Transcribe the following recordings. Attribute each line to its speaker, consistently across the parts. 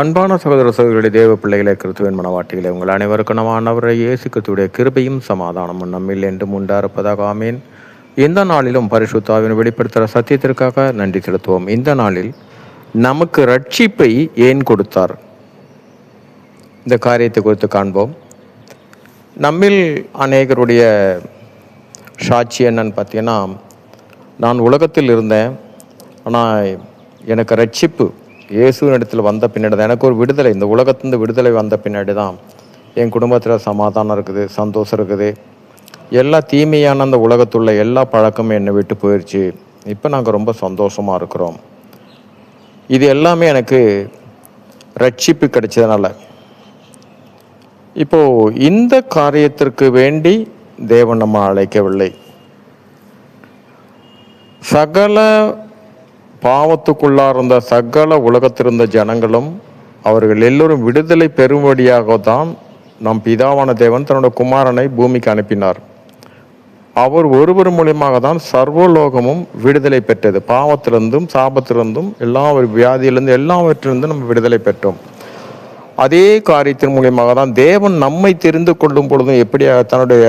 Speaker 1: அன்பான சகோதர சகோதரி தேவ பிள்ளைகளே கிறிஸ்துவின் மனவாட்டிகளே உங்கள் அனைவருக்கும் நம்ம ஆண்டவரை இயேசு கிருபையும் சமாதானமும் நம்மில் என்றும் உண்டாயிருப்பதாக ஆமேன். இந்த நாளிலும் பரிசுத்தாவின் வெளிப்படுத்துகிற சத்தியத்திற்காக நன்றி செலுத்துவோம். இந்த நாளில் நமக்கு ரட்சிப்பை ஏன் கொடுத்தார்? இந்த காரியத்தை குறித்து காண்போம். நம்மில் அநேகருடைய சாட்சி என்னன்னு பார்த்தீங்கன்னா நான் உலகத்தில் இருந்தேன். ஆனால் எனக்கு ரட்சிப்பு இயேசுவின் இடத்துல வந்த பின்னாடி தான் எனக்கு ஒரு விடுதலை. இந்த உலகத்திலிருந்து விடுதலை வந்த பின்னாடி தான் என் குடும்பத்தில் சமாதானம் இருக்குது சந்தோஷம் இருக்குது. எல்லா தீமையான அந்த உலகத்துள்ள எல்லா பழக்கமும் என்னை விட்டு போயிடுச்சு இப்போ நாங்கள் ரொம்ப சந்தோஷமாக இருக்கிறோம். இது எல்லாமே எனக்கு ரட்சிப்பு கிடைச்சதுனால. இப்போ இந்த காரியத்திற்கு வேண்டி தேவன் நம்ம அழைக்கவில்லை. சகல பாவத்துக்குள்ளா இருந்த சகல உலகத்திருந்த ஜனங்களும் அவர்கள் எல்லோரும் விடுதலை பெறும்படியாக தான் நம் பிதாவான தேவன் தன்னோட குமாரனை பூமிக்கு அனுப்பினார். அவர் ஒருவர் மூலியமாக தான் சர்வலோகமும் விடுதலை பெற்றது. பாவத்திலிருந்தும் சாபத்திலிருந்தும் எல்லா ஒரு வியாதியிலிருந்து எல்லாவற்றிலிருந்தும் நம்ம விடுதலை பெற்றோம். அதே காரியத்தின் மூலியமாக தான் தேவன் நம்மை தெரிந்து கொள்ளும் பொழுதும் எப்படியாக தன்னுடைய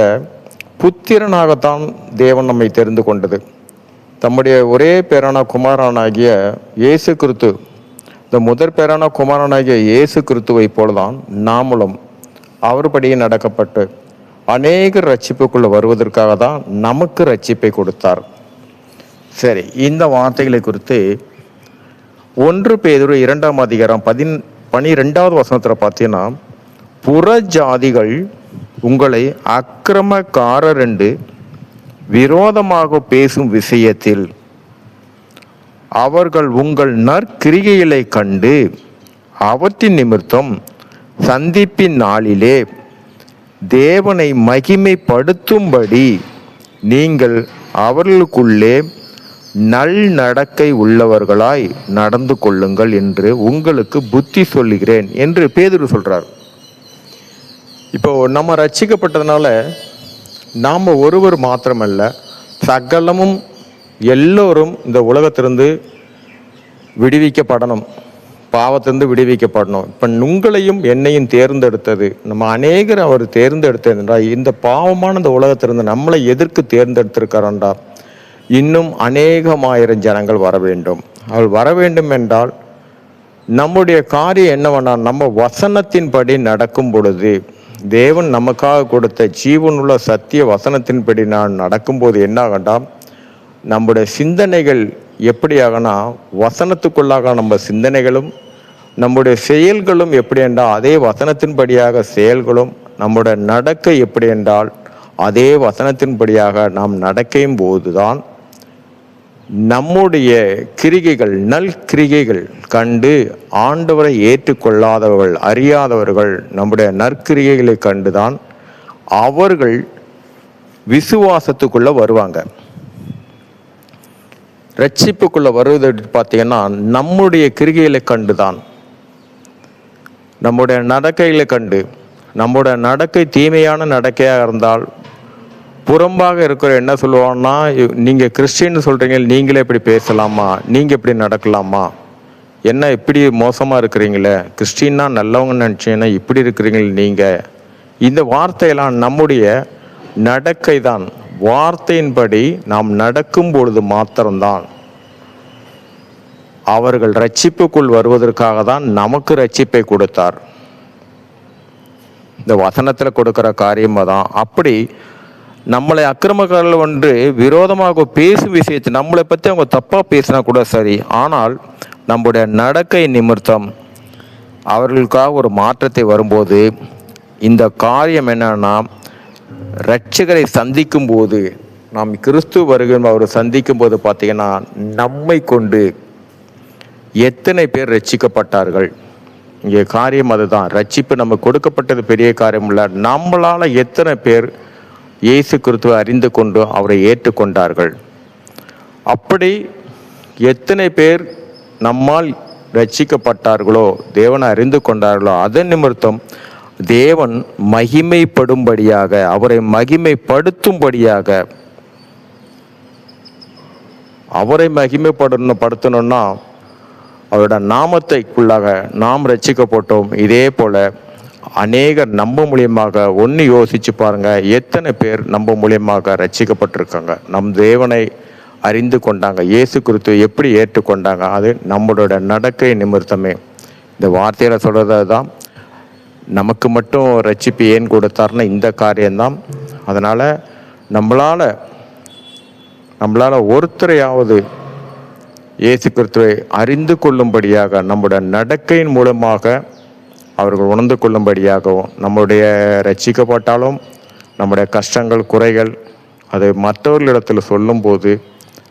Speaker 1: புத்திரனாகத்தான் தேவன் நம்மை தெரிந்து கொண்டது. தம்முடைய ஒரே பேரான குமாரனாகிய இயேசு கிறிஸ்து இந்த முதற் பேரான குமாரனாகிய இயேசு கிறிஸ்துவை போலதான் நாமளும் அவர்படியே நடக்கப்பட்டு அநேக ரட்சிப்புக்குள்ள வருவதற்காக தான் நமக்கு ரட்சிப்பை கொடுத்தார். சரி இந்த வார்த்தைகளை குறித்து ஒன்று பேதொரு இரண்டாம் அதிகாரம் பதின் பனிரெண்டாவது வசனத்தில் பார்த்தீங்கன்னா புற ஜாதிகள் உங்களை அக்கிரமக்காரர் என்று விரோதமாக பேசும் விஷயத்தில் அவர்கள் உங்கள் நற்கிரிகைகளை கண்டு அவற்றின் நிமித்தம் சந்திப்பின் நாளிலே தேவனை மகிமைப்படுத்தும்படி நீங்கள் அவர்களுக்குள்ளே நல் நடக்கை உள்ளவர்களாய் நடந்து கொள்ளுங்கள் என்று உங்களுக்கு புத்தி சொல்லுகிறேன் என்று பேதுரு சொல்கிறார் இப்போ நம்ம ரட்சிக்கப்பட்டதுனால நாம் ஒருவர் மாத்திரமல்ல சகலமும் எல்லோரும் இந்த உலகத்திலிருந்து விடுவிக்கப்படணும். பாவத்திலிருந்து விடுவிக்கப்படணும். இப்போ உங்களையும் என்னையும் தேர்ந்தெடுத்தது நம்ம அநேகர் அவர் தேர்ந்தெடுத்தது என்றால் இந்த பாவமான இந்த உலகத்திலிருந்து நம்மளை எதற்கு தேர்ந்தெடுத்திருக்காரண்டா இன்னும் அநேகமாயிரம் ஜனங்கள் வர வேண்டும். அவள் வர வேண்டும் என்றால் நம்முடைய காரியம் என்னவென்னா நம்ம வசனத்தின்படி நடக்கும் பொழுது தேவன் நமக்காக கொடுத்த ஜீவனுள்ள சத்திய வசனத்தின்படி நான் நடக்கும்போது என்ன ஆகண்டாம் நம்முடைய சிந்தனைகள் எப்படியாகனா வசனத்துக்குள்ளாக நம்ம சிந்தனைகளும் நம்முடைய செயல்களும் எப்படி என்றால் அதே வசனத்தின்படியாக செயல்களும் நம்முடைய நடக்க எப்படி என்றால் அதே வசனத்தின்படியாக நாம் நடக்கையும் போதுதான். நம்முடைய கிரிகைகள் நல் கிரிகைகள் கண்டு ஆண்டவரை ஏற்றுக்கொள்ளாதவர்கள் அறியாதவர்கள் நம்முடைய நற்கிரிகைகளை கண்டுதான் அவர்கள் விசுவாசத்துக்குள்ள வருவாங்க. ரட்சிப்புக்குள்ள வருவது பார்த்தீங்கன்னா நம்முடைய கிரிகைகளை கண்டுதான். நம்முடைய நடக்கைகளை கண்டு நம்முடைய நடக்கை தீமையான நடக்கையாக இருந்தால் புறம்பாக இருக்கிற என்ன சொல்லுவாங்கன்னா நீங்கள் கிறிஸ்டின்னு சொல்கிறீங்க நீங்களே இப்படி பேசலாமா? நீங்கள் இப்படி நடக்கலாமா? என்ன இப்படி மோசமாக இருக்கிறீங்களே? கிறிஸ்டின்னா நல்லவங்க நினச்சிங்கன்னா இப்படி இருக்கிறீங்களே நீங்கள் இந்த வார்த்தையெல்லாம் நம்முடைய நடக்கை தான் வார்த்தையின்படி நாம் நடக்கும் பொழுது மாத்திரம்தான். அவர்கள் ரட்சிப்புக்குள் வருவதற்காக தான் நமக்கு ரட்சிப்பை கொடுத்தார். இந்த வசனத்தில் கொடுக்கிற காரியமாக தான் அப்படி நம்மளை அக்கிரமக்காரர்கள் ஒன்று விரோதமாக பேசும் விஷயத்தை நம்மளை பற்றி அவங்க தப்பாக பேசினா கூட சரி. ஆனால் நம்முடைய நடக்கை நிமித்தம் அவர்களுக்காக ஒரு மாற்றத்தை வரும்போது இந்த காரியம் என்னன்னா ரட்சகரை சந்திக்கும் போது நாம் கிறிஸ்து வருகிற அவர் சந்திக்கும் போது பார்த்தீங்கன்னா நம்மை கொண்டு எத்தனை பேர் ரட்சிக்கப்பட்டார்கள் இங்கே காரியம் அதுதான். ரட்சிப்பு நம்ம கொடுக்கப்பட்டது பெரிய காரியம் இல்லை. நம்மளால் எத்தனை பேர் இயேசு கிறிஸ்துவை அறிந்து கொண்டு அவரை ஏற்றுக்கொண்டார்கள். அப்படி எத்தனை பேர் நம்மால் ரட்சிக்கப்பட்டார்களோ தேவனை அறிந்து கொண்டார்களோ அதன் நிமித்தம் தேவன் மகிமைப்படும்படியாக அவரை மகிமைப்படுத்தும்படியாக அவரை மகிமைப்படணும் படுத்தணும்னா அவரோட நாமத்தைக்குள்ளாக நாம் ரட்சிக்கப்பட்டோம் இதே போல அநேகர் நம்ம மூலியமாக ஒன்று யோசிச்சு பாருங்க எத்தனை பேர் நம்ம மூலியமாக ரட்சிக்கப்பட்டிருக்காங்க? நம் தேவனை அறிந்து கொண்டாங்க இயேசு குறித்து எப்படி ஏற்றுக்கொண்டாங்க? அது நம்மளோட நடக்கை நிமித்தமே. இந்த வார்த்தையில சொல்கிறது தான் நமக்கு மட்டும் ரட்சிப்பு ஏன் கொடுத்தாருன்னா இந்த காரியம்தான். அதனால் நம்மளால் நம்மளால் ஒருத்தரையாவது இயேசு கிறிஸ்துவை அறிந்து கொள்ளும்படியாக நம்முடைய நடக்கையின் மூலமாக அவர்கள் உணர்ந்து கொள்ளும்படியாகவும் நம்முடைய ரட்சிக்கப்பட்டாலும் நம்முடைய கஷ்டங்கள் குறைகள் அது மற்றவர்களிடத்தில் சொல்லும்போது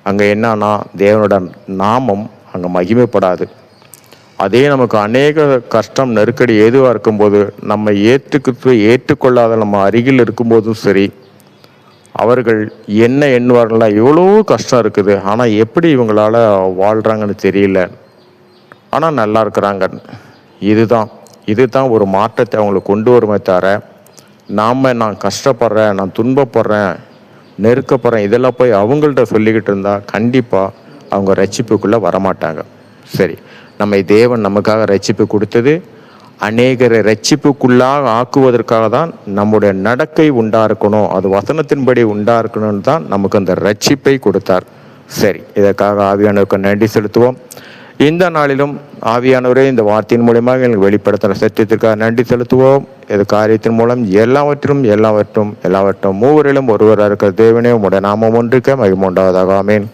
Speaker 1: அங்கே என்னன்னா தேவனோட நாமம் அங்கே மகிமைப்படாது. அதே நமக்கு அநேக கஷ்டம் நெருக்கடி ஏதுவாக இருக்கும்போது நம்ம ஏற்றுக்கு ஏற்றுக்கொள்ளாத நம்ம அருகில் இருக்கும்போதும் சரி அவர்கள் என்ன எண்ணுவார்களா எவ்வளோ கஷ்டம் இருக்குது ஆனால் எப்படி இவங்களால் வாழ்கிறாங்கன்னு தெரியல. ஆனால் நல்லா இருக்கிறாங்க. இதுதான். இதுதான் ஒரு மாற்றத்தை அவங்களுக்கு கொண்டு வருமே தவிர நாம் நான் கஷ்டப்படுறேன் நான் துன்பப்படுறேன் நெருக்கப்படுறேன் இதெல்லாம் போய் அவங்கள்ட்ட சொல்லிக்கிட்டு இருந்தால் கண்டிப்பாக அவங்க ரட்சிப்புக்குள்ளே வரமாட்டாங்க. சரி நம்மை தேவன் நமக்காக ரட்சிப்பு கொடுத்தது அநேகரை ரட்சிப்புக்குள்ளாக ஆக்குவதற்காக தான் நம்முடைய நடக்கை உண்டா இருக்கணும் அது வசனத்தின்படி உண்டா இருக்கணும்னு தான் நமக்கு அந்த ரட்சிப்பை கொடுத்தார். சரி இதற்காக ஆவியானவருக்கு நன்றி செலுத்துவோம். இந்த நாளிலும் ஆவியானவரே இந்த வார்த்தையின் மூலியமாக எங்களுக்கு வெளிப்படுத்துகிற சத்தியத்திற்காக நன்றி செலுத்துவோம். இது காரியத்தின் மூலம் எல்லாவற்றிலும் எல்லாவற்றும் எல்லாவற்றும் மூவரிலும் ஒருவராக இருக்கிற தேவனே உங்களுடைய நாமம் ஒன்றுக்க மகிமுண்டாவதாக ஆமேன்.